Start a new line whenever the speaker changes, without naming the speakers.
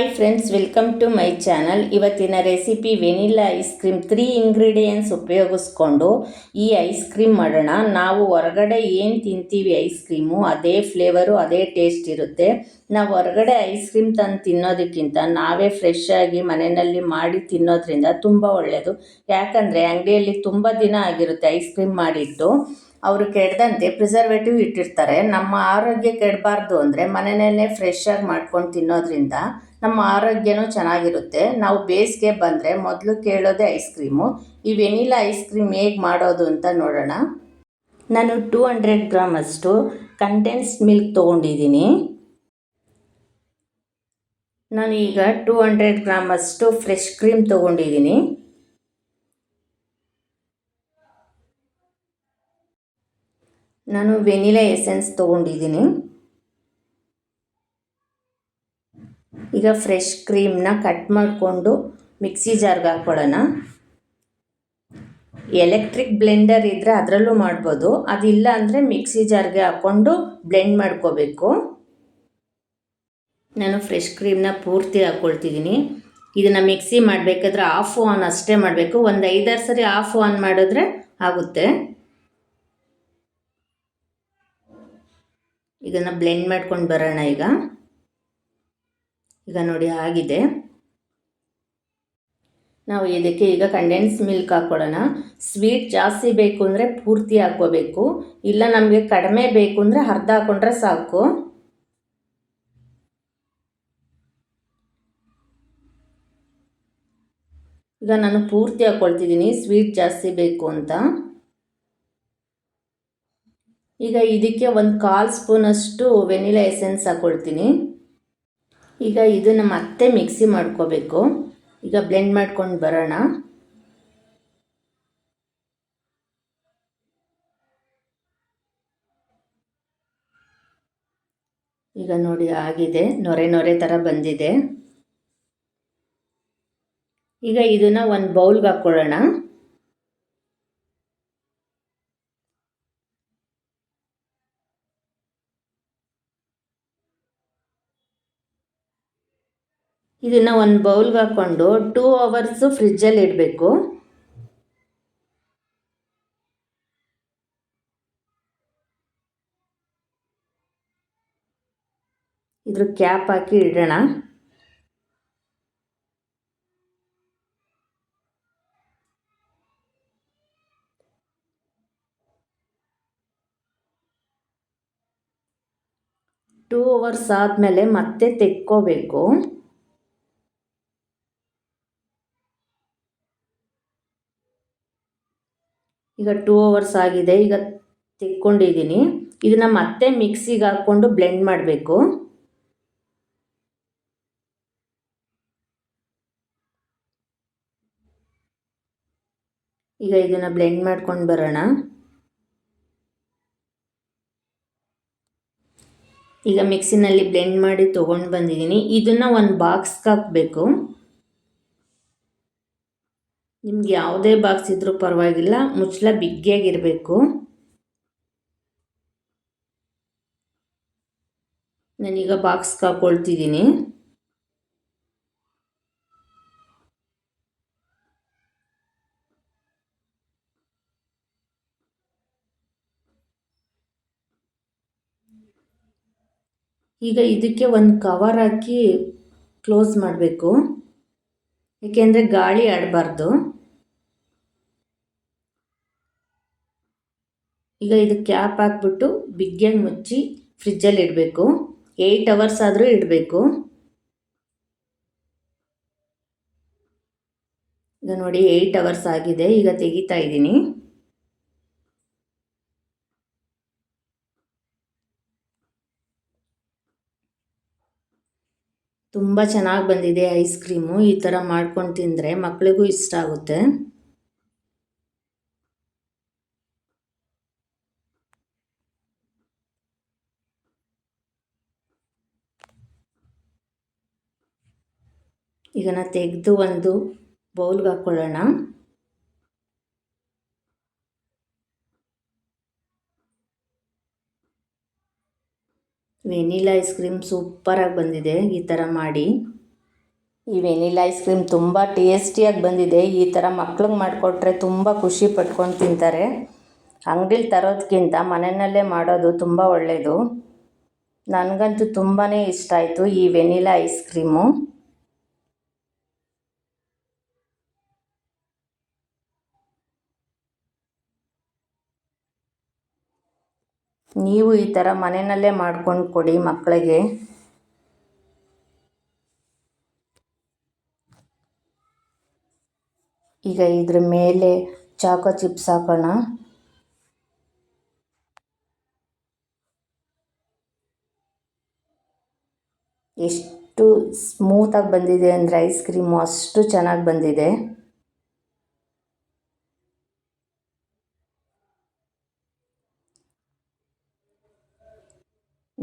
Hi friends, welcome to my channel. ಇವತ್ತಿನ recipe vanilla ice cream. Three ingredients ಉಪಯೋಗಿಸ್ಕೊಂಡು ಈ ice cream ಮಾಡೋಣ. ನಾವು ಹೊರಗಡೆ ಏನು ತಿಂತೀವಿ ಐಸ್ ಕ್ರೀಮು? ಅದೇ ಫ್ಲೇವರು, ಅದೇ ಟೇಸ್ಟ್ ಇರುತ್ತೆ. ನಾವು ಹೊರಗಡೆ ಐಸ್ ಕ್ರೀಮ್ ತಂದು ತಿನ್ನೋದಕ್ಕಿಂತ ನಾವೇ ಫ್ರೆಶ್ ಆಗಿ ಮನೆಯಲ್ಲಿ ಮಾಡಿ ತಿನ್ನೋದ್ರಿಂದ ತುಂಬ ಒಳ್ಳೆಯದು ಯಾಕಂದರೆ ಅಂಗಡಿಯಲ್ಲಿ ತುಂಬ ದಿನ ಆಗಿರುತ್ತೆ ಐಸ್ ಕ್ರೀಮ್ ಮಾಡಿಟ್ಟು ಅವರು ಕೆಡದಂತೆ ಪ್ರಿಸರ್ವೇಟಿವ್ ಇಟ್ಟಿರ್ತಾರೆ. ನಮ್ಮ ಆರೋಗ್ಯ ಕೆಡಬಾರ್ದು ಅಂದರೆ ಮನೆಯಲ್ಲೇ ಫ್ರೆಶ್ ಆಗಿ ಮಾಡ್ಕೊಂಡು ತಿನ್ನೋದ್ರಿಂದ ನಮ್ಮ ಆರೋಗ್ಯನೂ ಚೆನ್ನಾಗಿರುತ್ತೆ. ನಾವು ಬೇಸಿಗೆ ಬಂದರೆ ಮೊದಲು ಕೇಳೋದೇ ಐಸ್ ಕ್ರೀಮು ಈ ವೆನಿಲಾ ಐಸ್ ಕ್ರೀಮ್ ಹೇಗೆ ಮಾಡೋದು ಅಂತ ನೋಡೋಣ. ನಾನು ಟೂ ಹಂಡ್ರೆಡ್ ಗ್ರಾಮ್ ಅಷ್ಟು ಕಂಡೆನ್ಸ್ಡ್ ಮಿಲ್ಕ್ ತೊಗೊಂಡಿದ್ದೀನಿ. ಈಗ ಟೂ ಹಂಡ್ರೆಡ್ ಗ್ರಾಮ್ ಅಷ್ಟು ಫ್ರೆಶ್ ಕ್ರೀಮ್ ತೊಗೊಂಡಿದ್ದೀನಿ. ನಾನು ವೆನಿಲಾ ಎಸೆನ್ಸ್ ತೊಗೊಂಡಿದ್ದೀನಿ. ಈಗ ಫ್ರೆಶ್ ಕ್ರೀಮ್ನ ಕಟ್ ಮಾಡಿಕೊಂಡು ಮಿಕ್ಸಿ ಜಾರ್ಗೆ ಹಾಕ್ಕೊಳ್ಳೋಣ ಎಲೆಕ್ಟ್ರಿಕ್ ಬ್ಲೆಂಡರ್ ಇದ್ದರೆ ಅದರಲ್ಲೂ ಮಾಡ್ಬೋದು. ಅದಿಲ್ಲ ಅಂದರೆ ಮಿಕ್ಸಿ ಜಾರ್ಗೆ ಹಾಕ್ಕೊಂಡು ಬ್ಲೆಂಡ್ ಮಾಡ್ಕೋಬೇಕು. ನಾನು ಫ್ರೆಶ್ ಕ್ರೀಮ್ನ ಪೂರ್ತಿ ಹಾಕ್ಕೊಳ್ತಿದ್ದೀನಿ ಇದನ್ನು ಮಿಕ್ಸಿ ಮಾಡಬೇಕಾದ್ರೆ ಆಫ್ ಆನ್ ಅಷ್ಟೇ ಮಾಡಬೇಕು. ಒಂದು ಐದಾರು ಸರಿ ಆಫ್ ಆನ್ ಮಾಡಿದ್ರೆ ಆಗುತ್ತೆ. ಇದನ್ನು ಬ್ಲೆಂಡ್ ಮಾಡ್ಕೊಂಡು ಬರೋಣ ಈಗ. ಈಗ ನೋಡಿ ಆಗಿದೆ. ನಾವು ಇದಕ್ಕೆ ಈಗ ಕಂಡೆನ್ಸ್ ಮಿಲ್ಕ್ ಹಾಕ್ಕೊಳ್ಳೋಣ ಸ್ವೀಟ್ ಜಾಸ್ತಿ ಬೇಕು ಅಂದರೆ ಪೂರ್ತಿ ಹಾಕ್ಕೋಬೇಕು. ಇಲ್ಲ ನಮಗೆ ಕಡಿಮೆ ಬೇಕು ಅಂದರೆ ಅರ್ಧ ಹಾಕ್ಕೊಂಡ್ರೆ ಸಾಕು. ಈಗ ನಾನು ಪೂರ್ತಿ ಹಾಕ್ಕೊಳ್ತಿದ್ದೀನಿ ಸ್ವೀಟ್ ಜಾಸ್ತಿ ಬೇಕು ಅಂತ. ಈಗ ಇದಕ್ಕೆ ಒಂದು ಕಾಲು ಸ್ಪೂನಷ್ಟು ವೆನಿಲಾ ಎಸೆನ್ಸ್ ಹಾಕ್ಕೊಳ್ತೀನಿ ಈಗ ಇದನ್ನು ಮತ್ತೆ ಮಿಕ್ಸಿ ಮಾಡ್ಕೋಬೇಕು. ಈಗ ಬ್ಲೆಂಡ್ ಮಾಡ್ಕೊಂಡು ಬರೋಣ. ಈಗ ನೋಡಿ ಆಗಿದೆ. ನೊರೆ ನೊರೆ ಥರ ಬಂದಿದೆ. ಈಗ ಇದನ್ನು ಒಂದು ಬೌಲ್ಗೆ ಹಾಕ್ಕೊಳ್ಳೋಣ ಇದನ್ನು ಒಂದು ಬೌಲ್ಗೆ ಹಾಕ್ಕೊಂಡು ಟೂ ಅವರ್ಸು ಫ್ರಿಜ್ಜಲ್ಲಿ ಇಡಬೇಕು. ಇದ್ರ ಕ್ಯಾಪ್ ಹಾಕಿ ಇಡೋಣ. ಟೂ ಅವರ್ಸ್ ಆದಮೇಲೆ ಮತ್ತೆ ತೆಕ್ಕೋಬೇಕು. ಈಗ ಟೂ ಅವರ್ಸ್ ಆಗಿದೆ, ಈಗ ತೆಕ್ಕೊಂಡಿದ್ದೀನಿ. ಇದನ್ನು ಮತ್ತೆ ಮಿಕ್ಸಿಗೆ ಹಾಕ್ಕೊಂಡು ಬ್ಲೆಂಡ್ ಮಾಡಬೇಕು. ಈಗ ಇದನ್ನು ಬ್ಲೆಂಡ್ ಮಾಡ್ಕೊಂಡು ಬರೋಣ. ಈಗ ಮಿಕ್ಸಿನಲ್ಲಿ ಬ್ಲೆಂಡ್ ಮಾಡಿ ತೊಗೊಂಡು ಬಂದಿದ್ದೀನಿ. ಇದನ್ನು ಒಂದು ಬಾಕ್ಸ್ಗೆ ಹಾಕಬೇಕು. ನಿಮ್ಗೆ ಯಾವುದೇ ಬಾಕ್ಸ್ ಇದ್ದರೂ ಪರವಾಗಿಲ್ಲ, ಮುಚ್ಚಳ ಬಿಗ್ಗಿಯಾಗಿರಬೇಕು ನಾನೀಗ ಬಾಕ್ಸ್ ಹಾಕ್ಕೊಳ್ತಿದ್ದೀನಿ ಈಗ ಇದಕ್ಕೆ ಒಂದು ಕವರ್ ಹಾಕಿ ಕ್ಲೋಸ್ ಮಾಡಬೇಕು. ಏಕೆಂದರೆ ಗಾಳಿ ಆಡಬಾರ್ದು. ಈಗ ಇದು ಕ್ಯಾಪ್ ಹಾಕ್ಬಿಟ್ಟು ಬಿಗ್ಗಿಯಾಗಿ ಮುಚ್ಚಿ ಫ್ರಿಜ್ಜಲ್ಲಿ ಇಡಬೇಕು. ಏಯ್ಟ್ ಅವರ್ಸ್ ಆದರೂ ಇಡಬೇಕು. ಈಗ ನೋಡಿ ಏಯ್ಟ್ ಅವರ್ಸ್ ಆಗಿದೆ. ಈಗ ತೆಗಿತಾ ಇದ್ದೀನಿ. ತುಂಬ ಚೆನ್ನಾಗಿ ಬಂದಿದೆ ಐಸ್ ಕ್ರೀಮು. ಈ ಥರ ಮಾಡ್ಕೊಂಡು ತಿಂದರೆ ಮಕ್ಕಳಿಗೂ ಇಷ್ಟ ಆಗುತ್ತೆ. ಈಗ ನಾ ತೆಗೆದು ಒಂದು ಬೌಲ್ಗೆ ಹಾಕ್ಕೊಳ್ಳೋಣ ವೆನಿಲಾ ಐಸ್ ಕ್ರೀಮ್ ಸೂಪರಾಗಿ ಬಂದಿದೆ, ಈ ಥರ ಮಾಡಿ. ಈ ವೆನಿಲಾ ಐಸ್ ಕ್ರೀಮ್ ತುಂಬ ಟೇಸ್ಟಿಯಾಗಿ ಬಂದಿದೆ, ಈ ಥರ ಮಕ್ಳಿಗೆ ಮಾಡಿಕೊಟ್ರೆ ತುಂಬ ಖುಷಿ ಪಟ್ಕೊಂಡು ತಿಂತಾರೆ. ಅಂಗಡಿಲಿ ತರೋದಕ್ಕಿಂತ ಮನೆಯಲ್ಲೇ ಮಾಡೋದು ತುಂಬ ಒಳ್ಳೆಯದು ನನಗಂತೂ ತುಂಬಾ ಇಷ್ಟ ಆಯಿತು ಈ ವೆನಿಲಾ ಐಸ್ ಕ್ರೀಮು. ನೀವು ಈ ಥರ ಮನೆಯಲ್ಲೇ ಮಾಡ್ಕೊಂಡು ಕೊಡಿ ಮಕ್ಕಳಿಗೆ. ಈಗ ಇದ್ರ ಮೇಲೆ ಚಾಕೋ ಚಿಪ್ಸ್ ಹಾಕೋಣ. ಎಷ್ಟು ಸ್ಮೂತಾಗಿ ಬಂದಿದೆ ಅಂದರೆ ಐಸ್ ಕ್ರೀಮು ಅಷ್ಟು ಚೆನ್ನಾಗಿ ಬಂದಿದೆ.